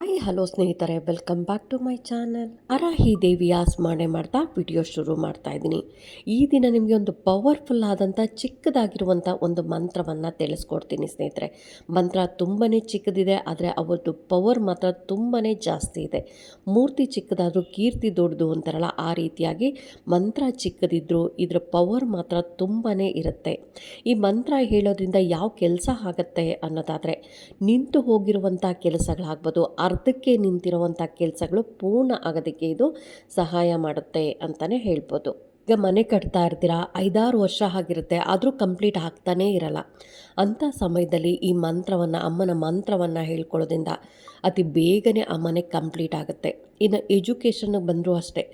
Hi, hello ಸ್ನೇಹಿತರೆ, welcome back to my channel. ಅರಾಹಿ ದೇವಿಯ ಸ್ಮರಣೆ ಮಾಡ್ತಾ ವಿಡಿಯೋ ಶುರು ಮಾಡ್ತಾ ಇದ್ದೀನಿ. ಈ ದಿನ ನಿಮಗೆ ಒಂದು ಪವರ್ಫುಲ್ ಆದಂಥ ಚಿಕ್ಕದಾಗಿರುವಂಥ ಒಂದು ಮಂತ್ರವನ್ನು ತಿಳಿಸ್ಕೊಡ್ತೀನಿ ಸ್ನೇಹಿತರೆ. ಮಂತ್ರ ತುಂಬಾ ಚಿಕ್ಕದಿದೆ, ಆದರೆ ಅವತ್ತು ಪವರ್ ಮಾತ್ರ ತುಂಬಾ ಜಾಸ್ತಿ ಇದೆ. ಮೂರ್ತಿ ಚಿಕ್ಕದಾದರೂ, ಕೀರ್ತಿ ದೊಡ್ಡದು ಅಂತಾರಲ್ಲ, ಆ ರೀತಿಯಾಗಿ ಮಂತ್ರ ಚಿಕ್ಕದಿದ್ದರೂ ಇದರ ಪವರ್ ಮಾತ್ರ ತುಂಬಾ ಇರುತ್ತೆ. ಈ ಮಂತ್ರ ಹೇಳೋದ್ರಿಂದ ಯಾವ ಕೆಲಸ ಆಗುತ್ತೆ ಅನ್ನೋದಾದರೆ, ನಿಂತು ಹೋಗಿರುವಂಥ ಕೆಲಸಗಳಾಗ್ಬೋದು ಅರ್ಧಕ್ಕೆ ನಿಂತಿರುವಂಥ ಕೆಲಸಗಳು ಪೂರ್ಣ ಆಗೋದಕ್ಕೆ ಇದು ಸಹಾಯ ಮಾಡುತ್ತೆ ಅಂತಲೇ ಹೇಳ್ಬೋದು. ಈಗ ಮನೆ ಕಟ್ತಾ ಇರ್ತೀರಾ? ಐದಾರು ವರ್ಷ ಆಗಿರುತ್ತೆ, ಆದರೂ ಕಂಪ್ಲೀಟ್ ಆಗ್ತಾನೇ ಇರಲ್ಲ. ಅಂಥ ಸಮಯದಲ್ಲಿ ಈ ಮಂತ್ರವನ್ನು, ಅಮ್ಮನ ಮಂತ್ರವನ್ನು ಹೇಳ್ಕೊಳ್ಳೋದ್ರಿಂದ ಅತಿ ಬೇಗನೆ ಆ ಮನೆ ಕಂಪ್ಲೀಟ್ ಆಗುತ್ತೆ. ಇನ್ನು ಎಜುಕೇಷನ್ಗೆ ಬಂದರೂ ಅಷ್ಟೇ.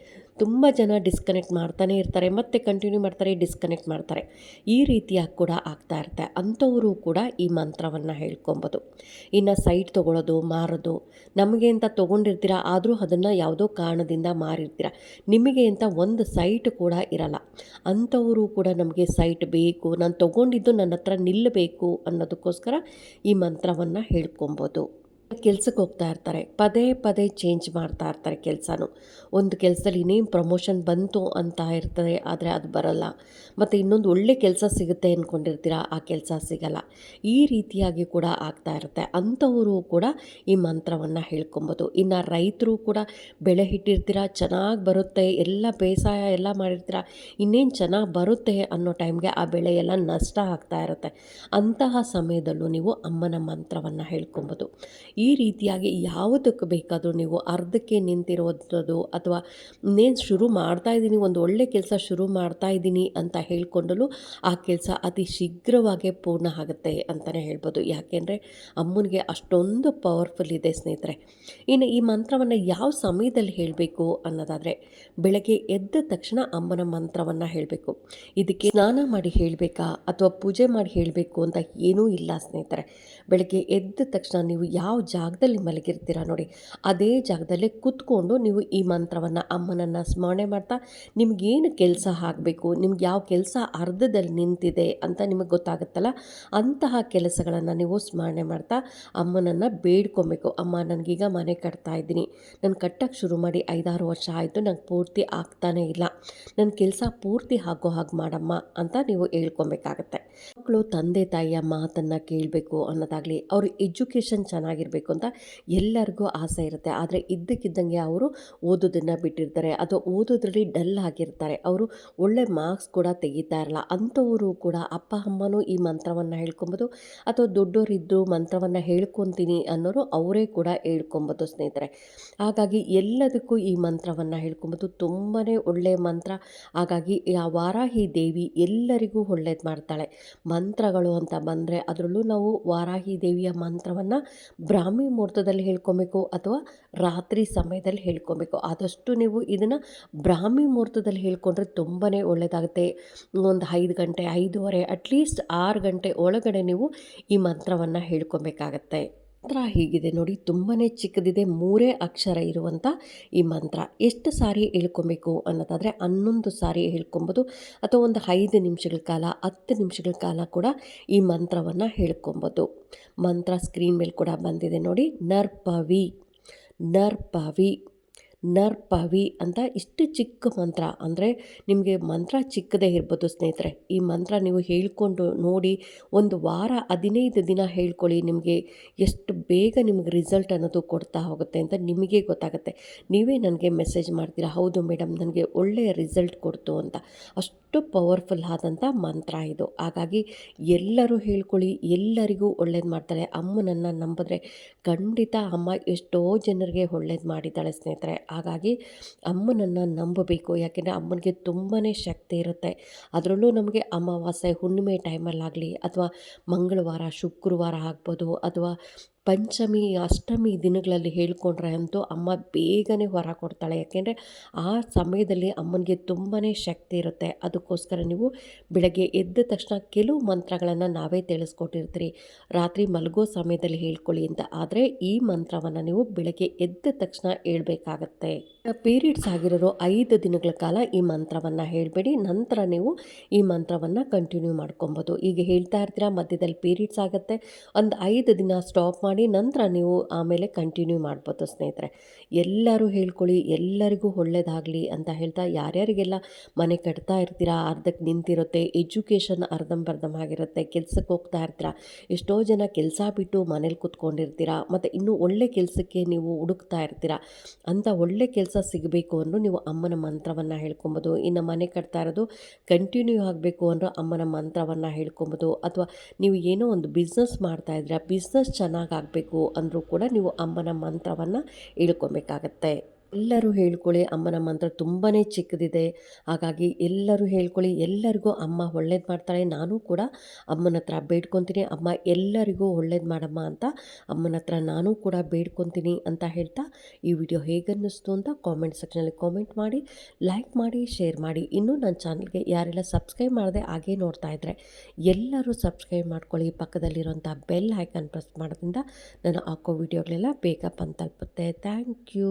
ತುಂಬ ಜನ ಡಿಸ್ಕನೆಕ್ಟ್ ಮಾಡ್ತಾನೆ ಇರ್ತಾರೆ, ಮತ್ತೆ ಕಂಟಿನ್ಯೂ ಮಾಡ್ತಾರೆ ಡಿಸ್ಕನೆಕ್ಟ್ ಮಾಡ್ತಾರೆ. ಈ ರೀತಿಯಾಗಿ ಕೂಡ ಆಗ್ತಾ ಇರುತ್ತೆ. ಅಂಥವರು ಕೂಡ ಈ ಮಂತ್ರವನ್ನು ಹೇಳ್ಕೊಬೋದು. ಇನ್ನು ಸೈಟ್ ತೊಗೊಳೋದು, ಮಾರೋದು, ನಮಗೆ ಅಂತ ತೊಗೊಂಡಿರ್ತೀರ, ಆದರೂ ಅದನ್ನು ಯಾವುದೋ ಕಾರಣದಿಂದ ಮಾರಿರ್ತೀರ, ನಿಮಗೆ ಅಂತ ಒಂದು ಸೈಟ್ ಕೂಡ ಇರಲ್ಲ. ಅಂಥವರು ಕೂಡ ನಮಗೆ ಸೈಟ್ ಬೇಕು, ನಾನು ತೊಗೊಂಡಿದ್ದು ನನ್ನ ಹತ್ರ ನಿಲ್ಲಬೇಕು ಅನ್ನೋದಕ್ಕೋಸ್ಕರ ಈ ಮಂತ್ರವನ್ನು ಹೇಳ್ಕೊಬೋದು. ಕೆಲ್ಸಕ್ಕೆ ಹೋಗ್ತಾ ಇರ್ತಾರೆ. ಪದೇ ಪದೇ ಚೇಂಜ್ ಮಾಡ್ತಾ ಇರ್ತಾರೆ ಕೆಲಸನೂ. ಒಂದು ಕೆಲಸದಲ್ಲಿ ಇನ್ನೇನು ಪ್ರಮೋಷನ್ ಬಂತು ಅಂತ ಇರ್ತದೆ, ಆದರೆ ಅದು ಬರಲ್ಲ. ಮತ್ತು ಇನ್ನೊಂದು ಒಳ್ಳೆ ಕೆಲಸ ಸಿಗುತ್ತೆ ಅಂದ್ಕೊಂಡಿರ್ತೀರ ಆ ಕೆಲಸ ಸಿಗಲ್ಲ. ಈ ರೀತಿಯಾಗಿ ಕೂಡ ಆಗ್ತಾ ಇರುತ್ತೆ. ಅಂಥವರು ಕೂಡ ಈ ಮಂತ್ರವನ್ನು ಹೇಳ್ಕೊಬೋದು. ಇನ್ನು ರೈತರು ಕೂಡ ಬೆಳೆ ಇಟ್ಟಿರ್ತೀರ, ಚೆನ್ನಾಗಿ ಬರುತ್ತೆ, ಎಲ್ಲ ಬೇಸಾಯ ಎಲ್ಲ ಮಾಡಿರ್ತೀರ, ಇನ್ನೇನು ಚೆನ್ನಾಗಿ ಬರುತ್ತೆ ಅನ್ನೋ ಟೈಮ್ಗೆ ಆ ಬೆಳೆ ಎಲ್ಲ ನಷ್ಟ ಆಗ್ತಾ ಇರುತ್ತೆ. ಅಂತಹ ಸಮಯದಲ್ಲೂ ನೀವು ಅಮ್ಮನ ಮಂತ್ರವನ್ನು ಹೇಳ್ಕೊಬೋದು. ಈ ರೀತಿಯಾಗಿ ಯಾವುದಕ್ಕೆ ಬೇಕಾದರೂ ನೀವು ಅರ್ಧಕ್ಕೆ ನಿಂತಿರೋದು ಅಥವಾ ಇನ್ನೇನು ಶುರು ಮಾಡ್ತಾ ಇದ್ದೀನಿ, ಒಂದು ಒಳ್ಳೆ ಕೆಲಸ ಶುರು ಮಾಡ್ತಾ ಇದ್ದೀನಿ ಅಂತ ಹೇಳ್ಕೊಂಡಲು ಆ ಕೆಲಸ ಅತಿ ಶೀಘ್ರವಾಗಿ ಪೂರ್ಣ ಆಗುತ್ತೆ ಅಂತಲೇ ಹೇಳ್ಬೋದು. ಯಾಕೆಂದರೆ ಅಮ್ಮನಿಗೆ ಅಷ್ಟೊಂದು ಪವರ್ಫುಲ್ ಇದೆ ಸ್ನೇಹಿತರೆ. ಇನ್ನು ಈ ಮಂತ್ರವನ್ನು ಯಾವ ಸಮಯದಲ್ಲಿ ಹೇಳಬೇಕು ಅನ್ನೋದಾದರೆ ಬೆಳಗ್ಗೆ ಎದ್ದ ತಕ್ಷಣ ಅಮ್ಮನ ಮಂತ್ರವನ್ನು ಹೇಳಬೇಕು. ಇದಕ್ಕೆ ಸ್ನಾನ ಮಾಡಿ ಹೇಳಬೇಕಾ ಅಥವಾ ಪೂಜೆ ಮಾಡಿ ಹೇಳಬೇಕು ಅಂತ ಏನೂ ಇಲ್ಲ ಸ್ನೇಹಿತರೆ. ಬೆಳಗ್ಗೆ ಎದ್ದ ತಕ್ಷಣ ನೀವು ಯಾವ ಜಾಗದಲ್ಲಿ ಮಲಗಿರ್ತೀರ ನೋಡಿ. ಅದೇ ಜಾಗದಲ್ಲೇ ಕೂತ್ಕೊಂಡು ನೀವು ಈ ಮಂತ್ರವನ್ನು ಅಮ್ಮನನ್ನು ಸ್ಮರಣೆ ಮಾಡ್ತಾ ನಿಮಗೇನು ಕೆಲಸ ಆಗಬೇಕು, ನಿಮ್ಗೆ ಯಾವ ಕೆಲಸ ಅರ್ಧದಲ್ಲಿ ನಿಂತಿದೆ ಅಂತ ನಿಮಗೆ ಗೊತ್ತಾಗುತ್ತಲ್ಲ? ಅಂತಹ ಕೆಲಸಗಳನ್ನು ನೀವು ಸ್ಮರಣೆ ಮಾಡ್ತಾ ಅಮ್ಮನನ್ನು ಬೇಡ್ಕೊಬೇಕು. ಅಮ್ಮ, ನನಗೀಗ ಮನೆ ಕಟ್ತಾ ಇದ್ದೀನಿ. ನಾನು ಕಟ್ಟಕ್ಕೆ ಶುರು ಮಾಡಿ ಐದಾರು ವರ್ಷ ಆಯಿತು, ನಂಗೆ ಪೂರ್ತಿ ಆಗ್ತಾನೇ ಇಲ್ಲ. ನನ್ನ ಕೆಲಸ ಪೂರ್ತಿ ಆಗೋ ಹಾಗೆ ಮಾಡಮ್ಮ ಅಂತ ನೀವು ಹೇಳ್ಕೊಬೇಕಾಗತ್ತೆ. ಮಕ್ಕಳು ತಂದೆ, ತಾಯಿಯ ಮಾತನ್ನು ಕೇಳಬೇಕು ಅನ್ನೋದಾಗಲಿ ಅವ್ರ ಎಜುಕೇಷನ್ ಚೆನ್ನಾಗಿರಬೇಕು. ಅಂತ ಎಲ್ಲರಿಗೂ ಆಸೆ ಇರುತ್ತೆ. ಆದರೆ ಇದ್ದಕ್ಕಿದ್ದಂಗೆ ಅವರು ಓದೋದನ್ನು ಬಿಟ್ಟಿರ್ತಾರೆ. ಅಥವಾ ಓದೋದ್ರಲ್ಲಿ ಡಲ್ ಆಗಿರ್ತಾರೆ. ಅವರು ಒಳ್ಳೆ ಮಾರ್ಕ್ಸ್ ಕೂಡ ತೆಗಿತಾ ಇರಲ್ಲ. ಅಂಥವರು ಕೂಡ ಅಪ್ಪ, ಅಮ್ಮನೂ ಈ ಮಂತ್ರವನ್ನು ಹೇಳ್ಕೊಬೋದು. ಅಥವಾ ದೊಡ್ಡವರಿದ್ದು ಮಂತ್ರವನ್ನು ಹೇಳ್ಕೊತೀನಿ ಅನ್ನೋರು ಅವರೇ ಕೂಡ ಹೇಳ್ಕೊಬೋದು ಸ್ನೇಹಿತರೆ. ಹಾಗಾಗಿ ಎಲ್ಲದಕ್ಕೂ ಈ ಮಂತ್ರವನ್ನು ಹೇಳ್ಕೊಬೋದು. ತುಂಬಾ ಒಳ್ಳೆಯ ಮಂತ್ರ. ಹಾಗಾಗಿ ಆ ವಾರಾಹಿ ದೇವಿ ಎಲ್ಲರಿಗೂ ಒಳ್ಳೇದು ಮಾಡ್ತಾಳೆ. ಮಂತ್ರಗಳು ಅಂತ ಬಂದರೆ ಅದರಲ್ಲೂ ನಾವು ವಾರಾಹಿ ದೇವಿಯ ಮಂತ್ರವನ್ನು ಬ್ರಾಹ್ಮಿ ಮುಹೂರ್ತದಲ್ಲಿ ಹೇಳ್ಕೊಬೇಕು ಅಥವಾ ರಾತ್ರಿ ಸಮಯದಲ್ಲಿ ಹೇಳ್ಕೊಬೇಕು. ಆದಷ್ಟು ನೀವು ಇದನ್ನು ಬ್ರಾಹ್ಮಿ ಮುಹೂರ್ತದಲ್ಲಿ ಹೇಳ್ಕೊಂಡ್ರೆ ತುಂಬಾ ಒಳ್ಳೆಯದಾಗುತ್ತೆ ಒಂದು ಐದು ಗಂಟೆ, ಐದೂವರೆ, ಅಟ್ಲೀಸ್ಟ್ ಆರು ಗಂಟೆ ಒಳಗಡೆ ನೀವು ಈ ಮಂತ್ರವನ್ನು ಹೇಳ್ಕೊಬೇಕಾಗತ್ತೆ. ಮಂತ್ರ ಹೀಗಿದೆ ನೋಡಿ. ತುಂಬಾ ಚಿಕ್ಕದಿದೆ, ಮೂರೇ ಅಕ್ಷರ ಇರುವಂಥ ಈ ಮಂತ್ರ. ಎಷ್ಟು ಸಾರಿ ಹೇಳ್ಕೊಬೇಕು ಅನ್ನೋದಾದರೆ ಹನ್ನೊಂದು ಸಾರಿ ಹೇಳ್ಕೊಬೋದು ಅಥವಾ ಒಂದು ಐದು ನಿಮಿಷಗಳ ಕಾಲ, ಹತ್ತು ನಿಮಿಷಗಳ ಕಾಲ ಕೂಡ ಈ ಮಂತ್ರವನ್ನು ಹೇಳ್ಕೊಬೋದು. ಮಂತ್ರ ಸ್ಕ್ರೀನ್ ಮೇಲೆ ಕೂಡ ಬಂದಿದೆ ನೋಡಿ. ನರ್ಪವಿ ನರ್ಪವಿ. ನರ್ಪವಿ ಅಂತ ಇಷ್ಟು ಚಿಕ್ಕ ಮಂತ್ರ. ಅಂದರೆ ನಿಮಗೆ ಮಂತ್ರ ಚಿಕ್ಕದೇ ಇರ್ಬೋದು ಸ್ನೇಹಿತರೆ. ಈ ಮಂತ್ರ ನೀವು ಹೇಳ್ಕೊಂಡು ನೋಡಿ ಒಂದು ವಾರ, ಹದಿನೈದು ದಿನ ಹೇಳ್ಕೊಳ್ಳಿ, ನಿಮಗೆ ಎಷ್ಟು ಬೇಗ ನಿಮಗೆ ರಿಸಲ್ಟ್ ಅನ್ನೋದು ಕೊಡ್ತಾ ಹೋಗುತ್ತೆ ಅಂತ ನಿಮಗೆ ಗೊತ್ತಾಗುತ್ತೆ. ನೀವೇ ನನಗೆ ಮೆಸೇಜ್ ಮಾಡ್ತೀರಾ? ಹೌದು ಮೇಡಮ್ ನನಗೆ ಒಳ್ಳೆಯ ರಿಸಲ್ಟ್ ಕೊಡ್ತು ಅಂತ. ಅಷ್ಟು ಪವರ್ಫುಲ್ ಆದಂಥ ಮಂತ್ರ ಇದು. ಹಾಗಾಗಿ ಎಲ್ಲರೂ ಹೇಳ್ಕೊಳ್ಳಿ, ಎಲ್ಲರಿಗೂ ಒಳ್ಳೇದು ಮಾಡ್ತಾಳೆ. ಅಮ್ಮನನ್ನು ನಂಬಿದ್ರೆ ಖಂಡಿತ ಅಮ್ಮ ಎಷ್ಟೋ ಜನರಿಗೆ ಒಳ್ಳೇದು ಮಾಡಿದ್ದಾಳೆ ಸ್ನೇಹಿತರೆ. ಹಾಗಾಗಿ ಅಮ್ಮನನ್ನು ನಂಬಬೇಕು. ಯಾಕೆಂದರೆ ಅಮ್ಮನಿಗೆ ತುಂಬಾ ಶಕ್ತಿ ಇರುತ್ತೆ. ಅದರಲ್ಲೂ ನಮಗೆ ಅಮಾವಾಸ್ಯೆ ಹುಣ್ಣಿಮೆ ಟೈಮಲ್ಲಾಗಲಿ ಅಥವಾ ಮಂಗಳವಾರ, ಶುಕ್ರವಾರ ಆಗ್ಬೋದು, ಅಥವಾ ಪಂಚಮಿ, ಅಷ್ಟಮಿ ದಿನಗಳಲ್ಲಿ ಹೇಳ್ಕೊಂಡ್ರೆ ಅಂತೂ ಅಮ್ಮ ಬೇಗನೆ ಹೊರ ಕೊಡ್ತಾಳೆ. ಯಾಕೆಂದರೆ ಆ ಸಮಯದಲ್ಲಿ ಅಮ್ಮನಿಗೆ ತುಂಬಾ ಶಕ್ತಿ ಇರುತ್ತೆ. ಅದಕ್ಕೋಸ್ಕರ ನೀವು ಬೆಳಗ್ಗೆ ಎದ್ದ ತಕ್ಷಣ ಕೆಲವು ಮಂತ್ರಗಳನ್ನು ನಾವೇ ತಿಳಿಸ್ಕೊಟ್ಟಿರ್ತೀರಿ. ರಾತ್ರಿ ಮಲಗೋ ಸಮಯದಲ್ಲಿ ಹೇಳ್ಕೊಳ್ಳಿ ಅಂತ. ಆದರೆ ಈ ಮಂತ್ರವನ್ನು ನೀವು ಬೆಳಗ್ಗೆ ಎದ್ದ ತಕ್ಷಣ ಹೇಳ್ಬೇಕಾಗತ್ತೆ. ಪೀರಿಯಡ್ಸ್ ಆಗಿರೋರು ಐದು ದಿನಗಳ ಕಾಲ ಈ ಮಂತ್ರವನ್ನು ಹೇಳಬೇಡಿ. ನಂತರ ನೀವು ಈ ಮಂತ್ರವನ್ನು ಕಂಟಿನ್ಯೂ ಮಾಡ್ಕೊಬೋದು. ಈಗ ಹೇಳ್ತಾ ಇರ್ತೀರಾ, ಮಧ್ಯದಲ್ಲಿ ಪೀರಿಯಡ್ಸ್ ಆಗುತ್ತೆ. ಒಂದು ಐದು ದಿನ ಸ್ಟಾಪ್ ಮಾಡಿ ಮಾಡಿ ನಂತರ ನೀವು ಆಮೇಲೆ ಕಂಟಿನ್ಯೂ ಮಾಡ್ಬೋದು ಸ್ನೇಹಿತರೆ. ಎಲ್ಲರೂ ಹೇಳ್ಕೊಳ್ಳಿ, ಎಲ್ಲರಿಗೂ ಒಳ್ಳೇದಾಗಲಿ ಅಂತ ಹೇಳ್ತಾ ಯಾರ್ಯಾರಿಗೆಲ್ಲ ಮನೆ ಕಟ್ತಾ ಇರ್ತೀರಾ ಅರ್ಧಕ್ಕೆ ನಿಂತಿರುತ್ತೆ ಎಜುಕೇಷನ್ ಅರ್ಧಂಬರ್ಧಂ ಆಗಿರುತ್ತೆ ಕೆಲ್ಸಕ್ಕೆ ಹೋಗ್ತಾ ಇರ್ತೀರಾ, ಎಷ್ಟೋ ಜನ ಕೆಲಸ ಬಿಟ್ಟು ಮನೇಲಿ ಕೂತ್ಕೊಂಡಿರ್ತೀರಾ, ಮತ್ತು ಇನ್ನೂ ಒಳ್ಳೆ ಕೆಲಸಕ್ಕೆ ನೀವು ಹುಡುಕ್ತಾ ಇರ್ತೀರಾ, ಅಂಥ ಒಳ್ಳೆ ಕೆಲಸ ಸಿಗಬೇಕು ಅಂದರೂ ನೀವು ಅಮ್ಮನ ಮಂತ್ರವನ್ನು ಹೇಳ್ಕೊಬೋದು. ಇನ್ನು ಮನೆ ಕಟ್ತಾ ಇರೋದು ಕಂಟಿನ್ಯೂ ಆಗಬೇಕು ಅಂದ್ರೆ ಅಮ್ಮನ ಮಂತ್ರವನ್ನು ಹೇಳ್ಕೊಬೋದು. ಅಥವಾ ನೀವು ಏನೋ ಒಂದು ಬಿಸ್ನೆಸ್ ಮಾಡ್ತಾ ಇದ್ದೀರಾ ಬಿಸ್ನೆಸ್ ಚೆನ್ನಾಗಿ ಆಗಬೇಕು ಅಂದರೂ ಕೂಡ ನೀವು ಅಮ್ಮನ ಮಂತ್ರವನ್ನು ಹೇಳ್ಕೊಬೇಕಾಗತ್ತೆ. ಎಲ್ಲರೂ ಹೇಳ್ಕೊಳ್ಳಿ ಅಮ್ಮನ ಮಂತ್ರ ತುಂಬಾ ಚಿಕ್ಕದಿದೆ. ಹಾಗಾಗಿ ಎಲ್ಲರೂ ಹೇಳ್ಕೊಳ್ಳಿ, ಎಲ್ಲರಿಗೂ ಅಮ್ಮ ಒಳ್ಳೇದು ಮಾಡ್ತಾಳೆ, ನಾನು ಕೂಡ ಅಮ್ಮನ ಹತ್ರ ಬೇಡ್ಕೊತೀನಿ, ಅಮ್ಮ ಎಲ್ಲರಿಗೂ ಒಳ್ಳೇದು ಮಾಡಮ್ಮ ಅಂತ ಅಮ್ಮನ ಹತ್ರ ನಾನು ಕೂಡ ಬೇಡ್ಕೊತೀನಿ ಅಂತ ಹೇಳ್ತಾ ಈ ವಿಡಿಯೋ ಹೇಗನ್ನಿಸ್ತು ಅಂತ ಕಾಮೆಂಟ್ ಸೆಕ್ಷನಲ್ಲಿ ಕಾಮೆಂಟ್ ಮಾಡಿ ಲೈಕ್ ಮಾಡಿ ಶೇರ್ ಮಾಡಿ. ಇನ್ನೂ ನನ್ನ ಚಾನಲ್ಗೆ ಯಾರೆಲ್ಲ ಸಬ್ಸ್ಕ್ರೈಬ್ ಮಾಡದೆ ಹಾಗೇ ನೋಡ್ತಾ ಇದ್ದರೆ ಎಲ್ಲರೂ ಸಬ್ಸ್ಕ್ರೈಬ್ ಮಾಡ್ಕೊಳ್ಳಿ. ಪಕ್ಕದಲ್ಲಿರುವಂಥ ಬೆಲ್ ಐಕನ್ ಪ್ರೆಸ್ ಮಾಡೋದ್ರಿಂದ ನಾನು ಹಾಕೋ ವಿಡಿಯೋಗಳೆಲ್ಲ ಬೇಗ ಬಂದು ತಲುಪುತ್ತೆ. Thank you